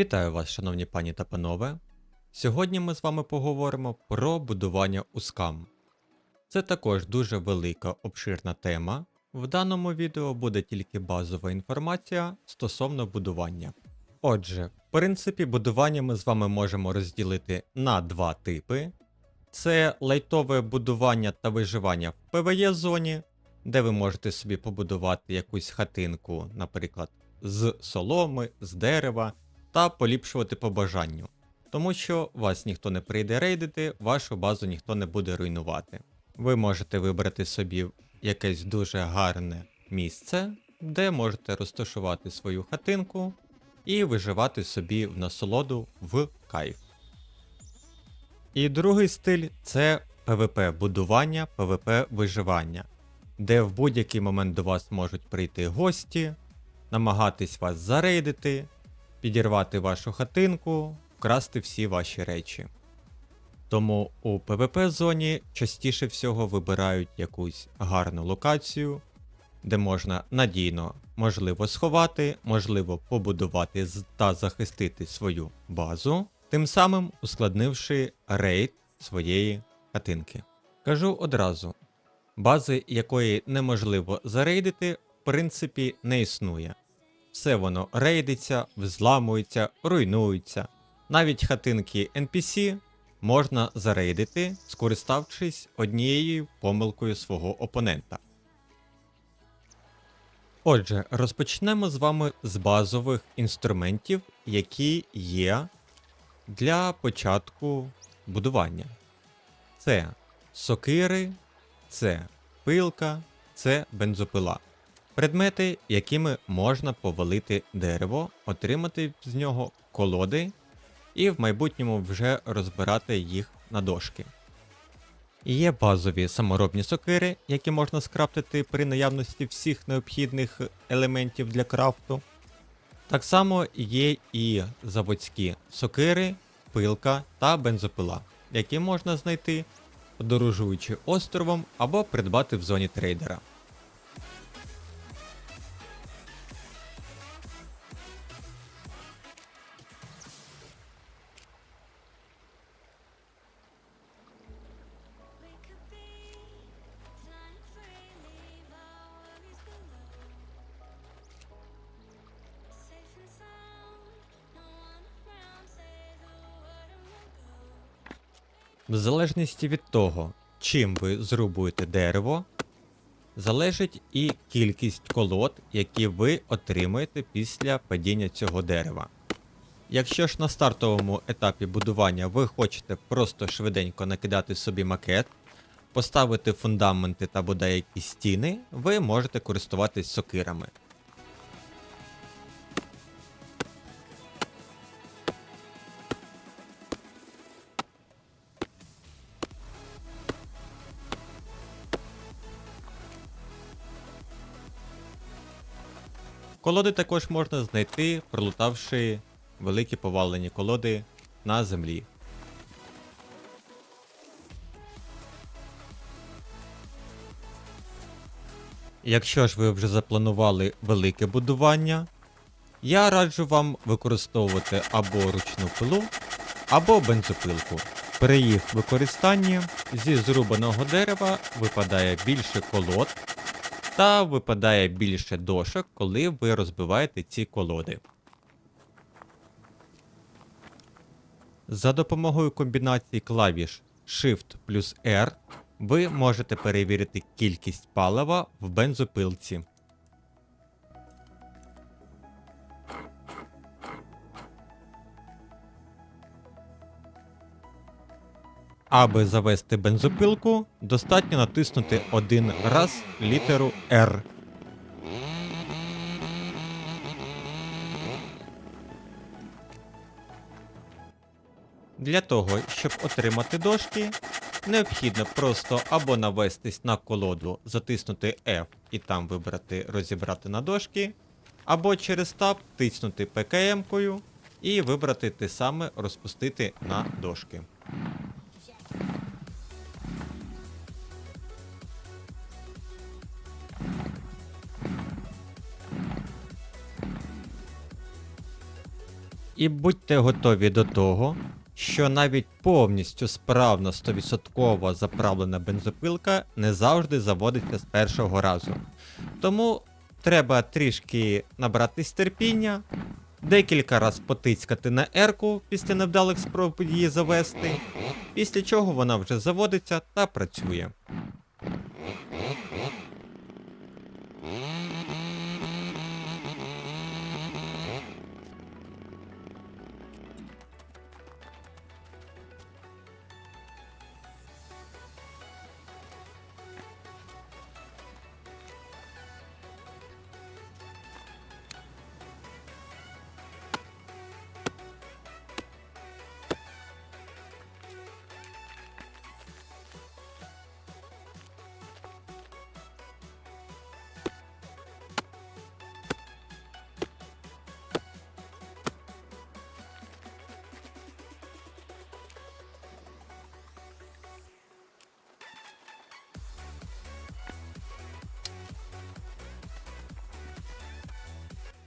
Вітаю вас, шановні пані та панове. Сьогодні ми з вами поговоримо про будування у скам. Це також дуже велика обширна тема. В даному відео буде тільки базова інформація стосовно будування. Отже, в принципі, будування ми з вами можемо розділити на два типи: це лайтове будування та виживання в PvE зоні, де ви можете собі побудувати якусь хатинку, наприклад, з соломи, з дерева, та поліпшувати по бажанню. Тому що вас ніхто не прийде рейдити, вашу базу ніхто не буде руйнувати. Ви можете вибрати собі якесь дуже гарне місце, де можете розташувати свою хатинку і виживати собі в насолоду в кайф. І другий стиль це PvP будування, PvP виживання, де в будь-який момент до вас можуть прийти гості, намагатись вас зарейдити, підірвати вашу хатинку, вкрасти всі ваші речі. Тому у PvP зоні частіше всього вибирають якусь гарну локацію, де можна надійно, можливо, сховати, можливо, побудувати та захистити свою базу, тим самим ускладнивши рейд своєї хатинки. Кажу одразу: бази, якої неможливо зарейдити, в принципі, не існує. Все воно рейдиться, взламується, руйнується. Навіть хатинки NPC можна зарейдити, скориставшись однією помилкою свого опонента. Отже, розпочнемо з вами з базових інструментів, які є для початку будування. Це сокири, це пилка, це бензопила. Предмети, якими можна повалити дерево, отримати з нього колоди і в майбутньому вже розбирати їх на дошки. Є базові саморобні сокири, які можна скрафтити при наявності всіх необхідних елементів для крафту. Так само є і заводські сокири, пилка та бензопила, які можна знайти, подорожуючи островом або придбати в зоні трейдера. В залежності від того, чим ви зрубуєте дерево, залежить і кількість колод, які ви отримаєте після падіння цього дерева. Якщо ж на стартовому етапі будування ви хочете просто швиденько накидати собі макет, поставити фундаменти та бодай якісь стіни, ви можете користуватись сокирами. Колоди також можна знайти, пролутавши великі повалені колоди на землі. Якщо ж ви вже запланували велике будування, я раджу вам використовувати або ручну пилу, або бензопилку. При їх використанні зі зрубаного дерева випадає більше колод, та випадає більше дошок, коли ви розбиваєте ці колоди. За допомогою комбінації клавіш Shift плюс R ви можете перевірити кількість палива в бензопилці. Аби завести бензопилку, достатньо натиснути один раз літеру R. Для того, щоб отримати дошки, необхідно просто або навестись на колоду, затиснути F і там вибрати розібрати на дошки, або через таб тиснути ПКМ-кою і вибрати те саме розпустити на дошки. І будьте готові до того, що навіть повністю справна 100% заправлена бензопилка не завжди заводиться з першого разу. Тому треба трішки набратись терпіння, декілька раз потицькати на ерку після невдалих спроб її завести, після чого вона вже заводиться та працює.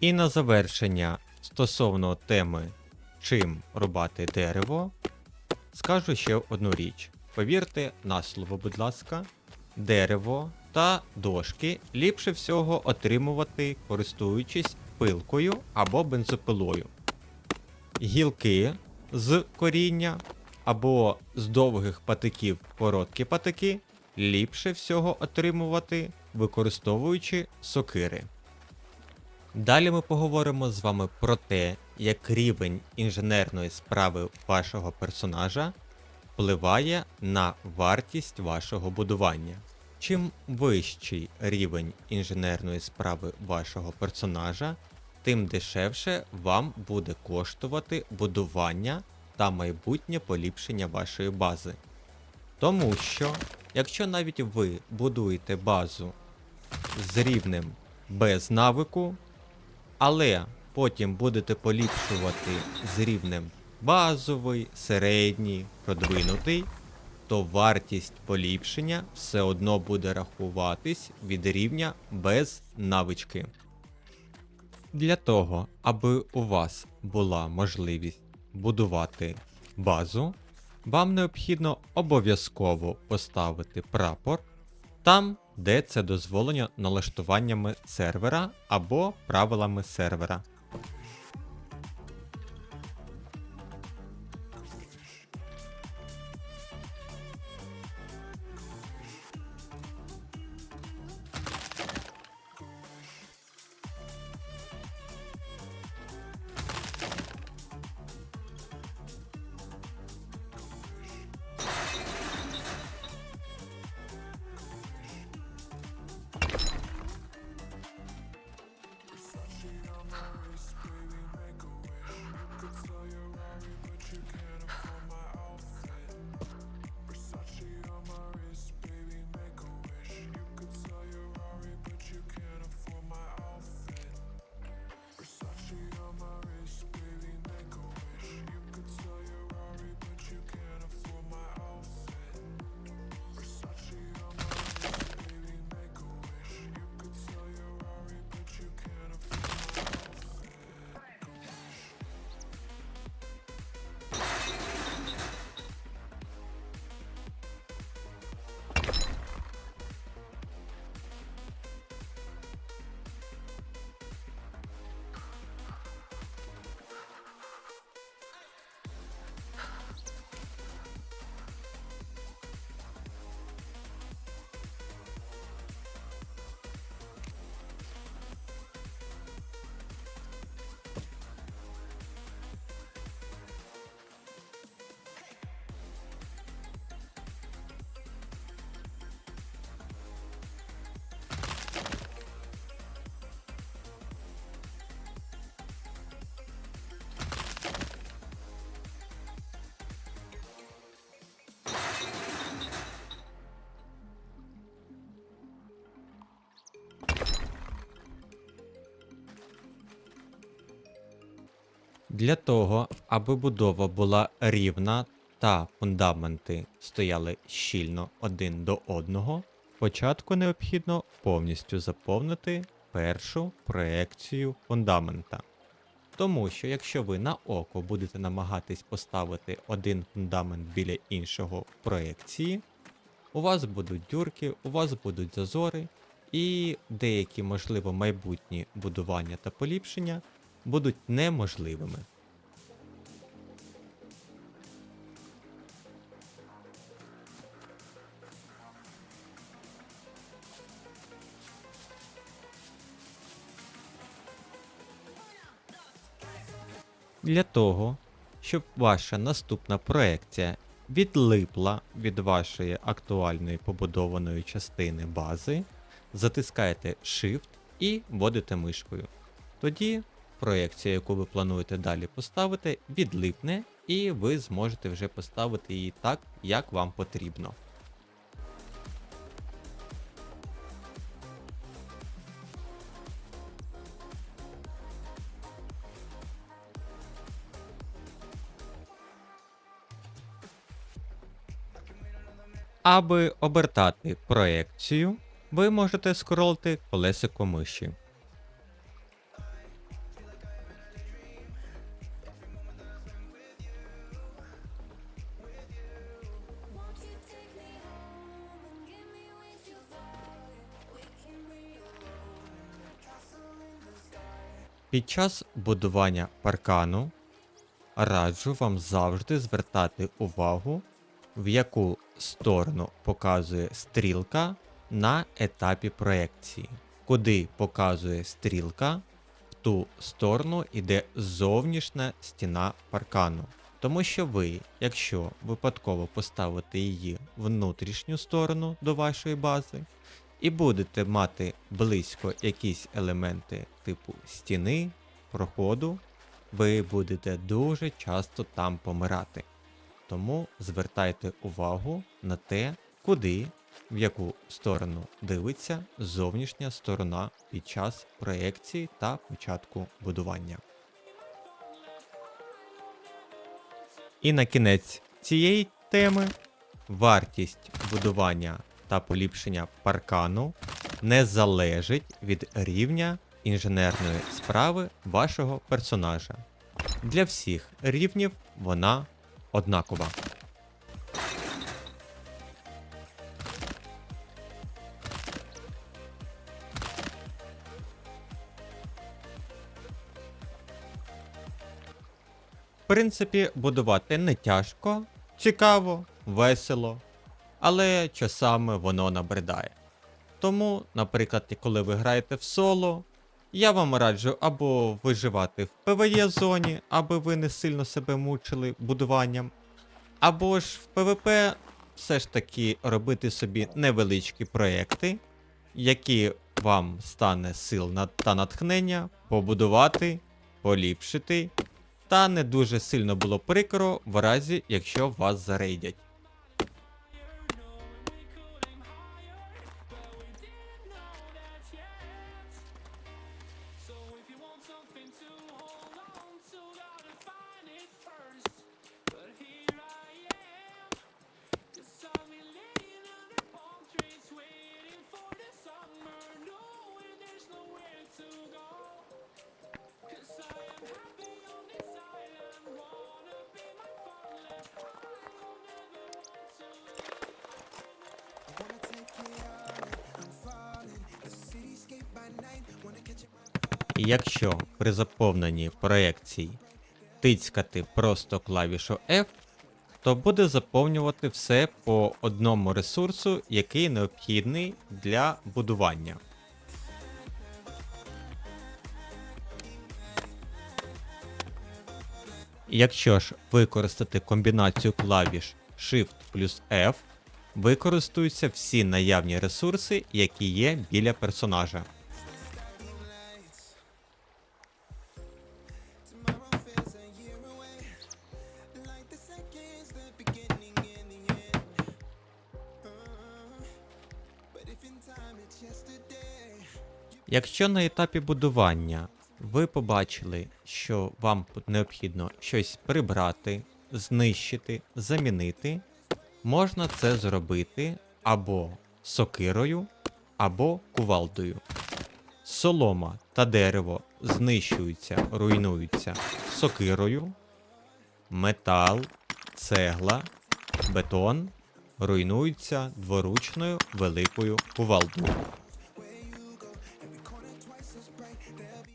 І на завершення стосовно теми, чим рубати дерево, скажу ще одну річ. Повірте на слово, будь ласка, дерево та дошки ліпше всього отримувати, користуючись пилкою або бензопилою. Гілки з коріння або з довгих патиків короткі патики ліпше всього отримувати, використовуючи сокири. Далі ми поговоримо з вами про те, як рівень інженерної справи вашого персонажа впливає на вартість вашого будування. Чим вищий рівень інженерної справи вашого персонажа, тим дешевше вам буде коштувати будування та майбутнє поліпшення вашої бази. Тому що, якщо навіть ви будуєте базу з рівнем без навику, але потім будете поліпшувати з рівнем базовий, середній, продвинутий, то вартість поліпшення все одно буде рахуватись від рівня без навички. Для того, аби у вас була можливість будувати базу, вам необхідно обов'язково поставити прапор там, де це дозволено налаштуваннями сервера або правилами сервера. Для того, аби будова була рівна та фундаменти стояли щільно один до одного, спочатку необхідно повністю заповнити першу проекцію фундамента. Тому що якщо ви на око будете намагатись поставити один фундамент біля іншого в проекції, у вас будуть дюрки, у вас будуть зазори, і деякі, можливо, майбутні будування та поліпшення будуть неможливими. Для того, щоб ваша наступна проекція відлипла від вашої актуальної побудованої частини бази, затискаєте Shift і вводите мишкою. Тоді проекція, яку ви плануєте далі поставити, відлипне, і ви зможете вже поставити її так, як вам потрібно. Аби обертати проекцію, ви можете скролити колесико миші. Під час будування паркану раджу вам завжди звертати увагу, в яку сторону показує стрілка на етапі проекції. Куди показує стрілка, в ту сторону йде зовнішня стіна паркану. Тому що ви, якщо випадково поставите її внутрішню сторону до вашої бази, і будете мати близько якісь елементи типу стіни, проходу, ви будете дуже часто там помирати. Тому звертайте увагу на те, куди, в яку сторону дивиться зовнішня сторона під час проекції та початку будування. І на кінець цієї теми вартість будування та поліпшення паркану не залежить від рівня інженерної справи вашого персонажа. Для всіх рівнів вона однакова. В принципі, будувати не тяжко, цікаво, весело, але часами воно набридає. Тому, наприклад, коли ви граєте в соло, я вам раджу або виживати в ПВЕ зоні, аби ви не сильно себе мучили будуванням, або ж в ПВП все ж таки робити собі невеличкі проекти, які вам стане сил та натхнення побудувати, поліпшити, та не дуже сильно було прикро в разі, якщо вас зарейдять. При заповненні проекцій тицькати просто клавішу F, то буде заповнювати все по одному ресурсу, який необхідний для будування. Якщо ж використати комбінацію клавіш Shift плюс F, використаються всі наявні ресурси, які є біля персонажа. Якщо на етапі будування ви побачили, що вам необхідно щось прибрати, знищити, замінити, можна це зробити або сокирою, або кувалдою. Солома та дерево знищуються, руйнуються сокирою, метал, цегла, бетон руйнуються дворучною великою кувалдою.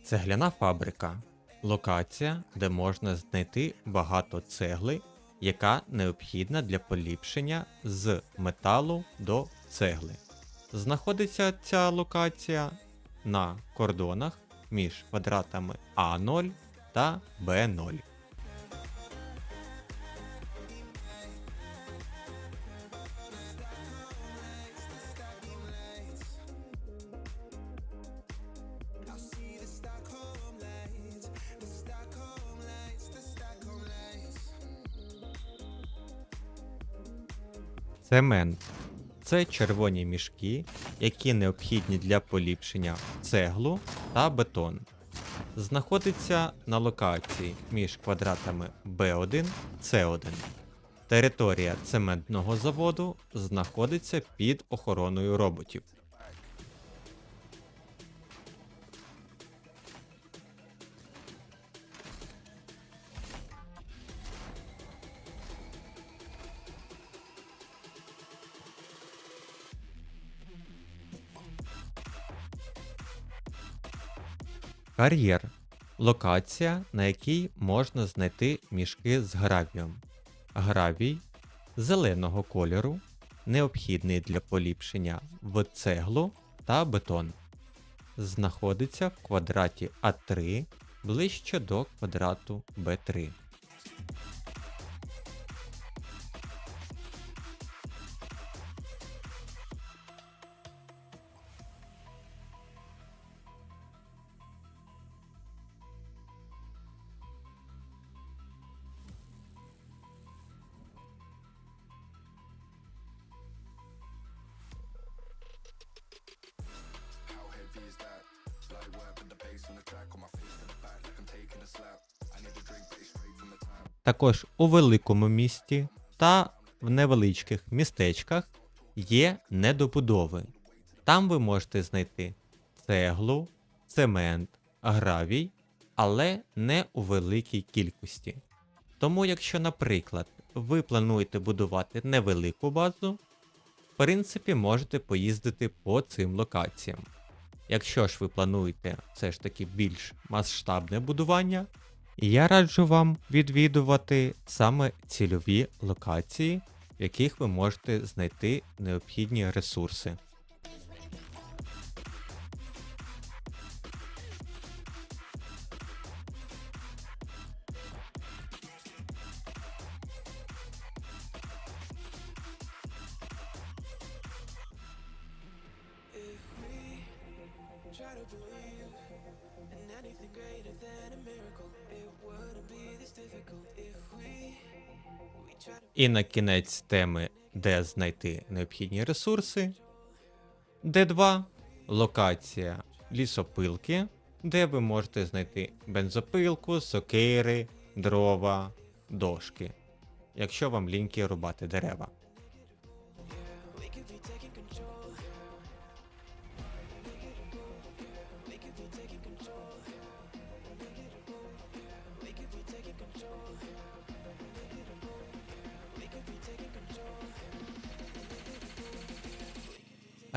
Цегляна фабрика локація, де можна знайти багато цегли, яка необхідна для поліпшення з металу до цегли. Знаходиться ця локація на кордонах між квадратами А0 та Б0. Цемент це червоні мішки, які необхідні для поліпшення цеглу та бетон. Знаходиться на локації між квадратами B1 C1. Територія цементного заводу знаходиться під охороною роботів. Кар'єр локація, на якій можна знайти мішки з гравієм. Гравій зеленого кольору, необхідний для поліпшення в цеглу та бетон. Знаходиться в квадраті А3 ближче до квадрату Б3. Також у великому місті та в невеличких містечках є недобудови. Там ви можете знайти цеглу, цемент, гравій, але не у великій кількості. Тому, якщо, наприклад, ви плануєте будувати невелику базу, в принципі, можете поїздити по цим локаціям. Якщо ж ви плануєте все ж таки більш масштабне будування, я раджу вам відвідувати саме цільові локації, в яких ви можете знайти необхідні ресурси. Try to believe anything greater than a miracle, it wouldn't be this difficult. If we we try to І на кінець теми, де знайти необхідні ресурси. Д2 локація лісопилки, де ви можете знайти бензопилку, сокири, дрова, дошки, якщо вам ліньки рубати дерева.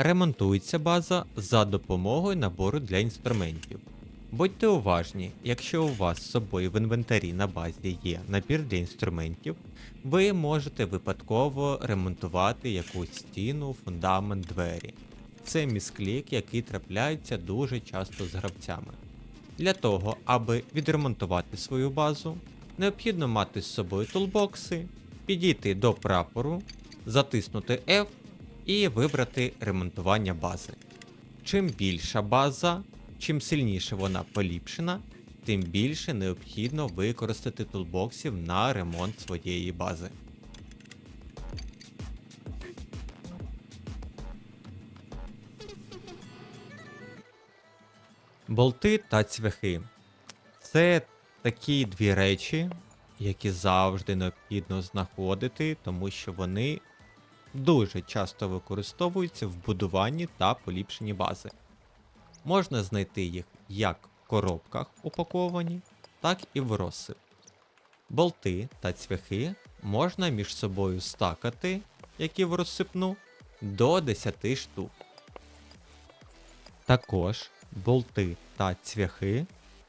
Ремонтується база за допомогою набору для інструментів. Будьте уважні, якщо у вас з собою в інвентарі на базі є набір для інструментів, ви можете випадково ремонтувати якусь стіну, фундамент, двері. Це місклік, який трапляється дуже часто з гравцями. Для того, аби відремонтувати свою базу, необхідно мати з собою тулбокси, підійти до прапору, затиснути F і вибрати ремонтування бази. Чим більша база, чим сильніше вона поліпшена, тим більше необхідно використати тулбоксів на ремонт своєї бази. Болти та цвяхи. Це такі дві речі, які завжди необхідно знаходити, тому що вони дуже часто використовуються в будуванні та поліпшенні бази. Можна знайти їх як в коробках упаковані, так і в розсип. Болти та цвяхи можна між собою стакати, які в розсипну, до 10 штук. Також болти та цвяхи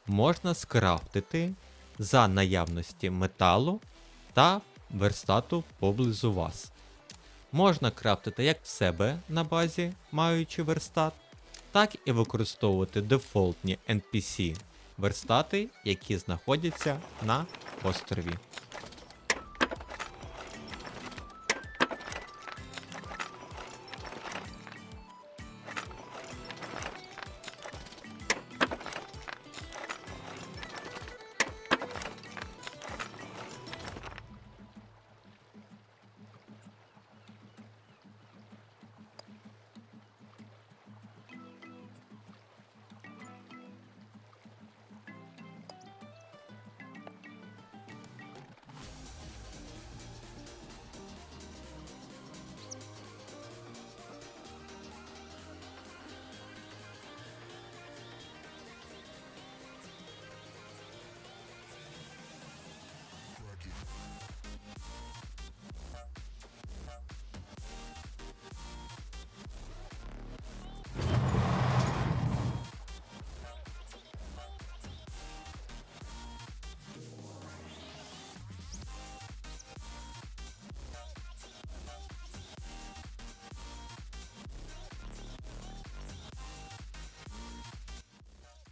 можна скрафтити за наявності металу та верстату поблизу вас. Можна крафтити як в себе на базі, маючи верстат, так і використовувати дефолтні NPC верстати, які знаходяться на острові.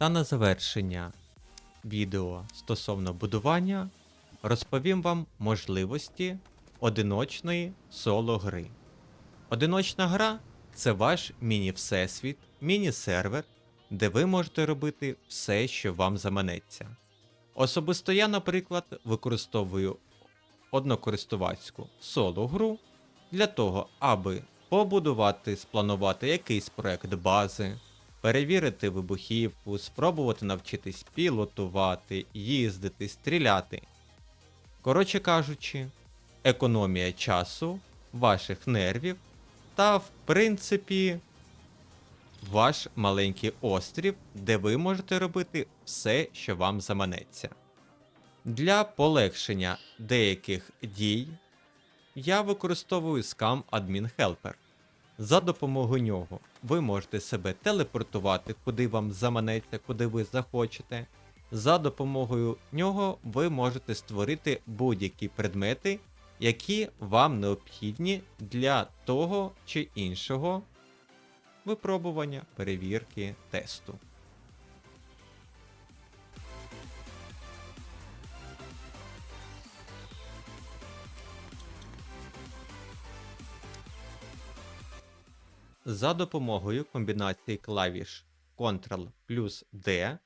Та на завершення відео стосовно будування розповім вам можливості одиночної соло гри. Одиночна гра це ваш міні-всесвіт, міні-сервер, де ви можете робити все, що вам заманеться. Особисто я, наприклад, використовую однокористувацьку соло гру для того, аби побудувати, спланувати якийсь проект бази, перевірити вибухівку, спробувати навчитись пілотувати, їздити, стріляти. Коротше кажучи, економія часу, ваших нервів та, в принципі, ваш маленький острів, де ви можете робити все, що вам заманеться. Для полегшення деяких дій я використовую Scam Admin Helper. За допомогою нього ви можете себе телепортувати, куди вам заманеться, куди ви захочете. За допомогою нього ви можете створити будь-які предмети, які вам необхідні для того чи іншого випробування, перевірки, тесту. За допомогою комбінації клавіш Ctrl плюс D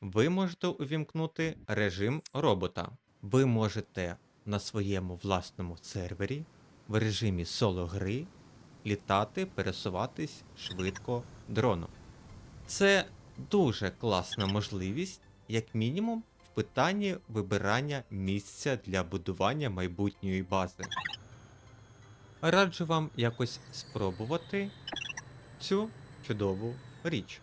ви можете увімкнути режим робота. Ви можете на своєму власному сервері в режимі соло гри літати, пересуватись швидко дроном. Це дуже класна можливість, як мінімум, в питанні вибирання місця для будування майбутньої бази. Раджу вам якось спробувати цю чудову річ.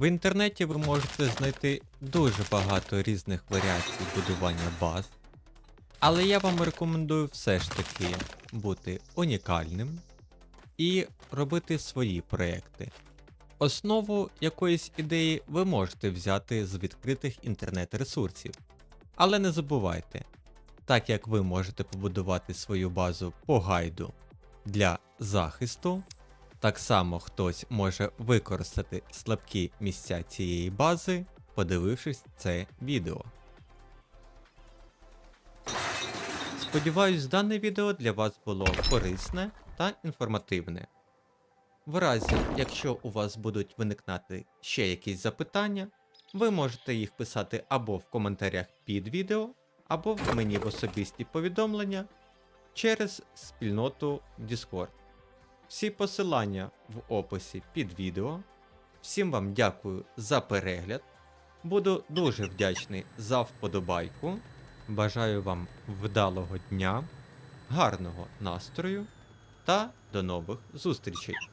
В інтернеті ви можете знайти дуже багато різних варіацій будування баз, але я вам рекомендую все ж таки бути унікальним і робити свої проекти. Основу якоїсь ідеї ви можете взяти з відкритих інтернет-ресурсів. Але не забувайте, так як ви можете побудувати свою базу по гайду для захисту, так само хтось може використати слабкі місця цієї бази, подивившись це відео. Сподіваюсь, дане відео для вас було корисне та інформативне. В разі, якщо у вас будуть виникнати ще якісь запитання, ви можете їх писати або в коментарях під відео, або в мені в особисті повідомлення через спільноту Discord. Всі посилання в описі під відео. Всім вам дякую за перегляд. Буду дуже вдячний за вподобайку. Бажаю вам вдалого дня, гарного настрою та до нових зустрічей!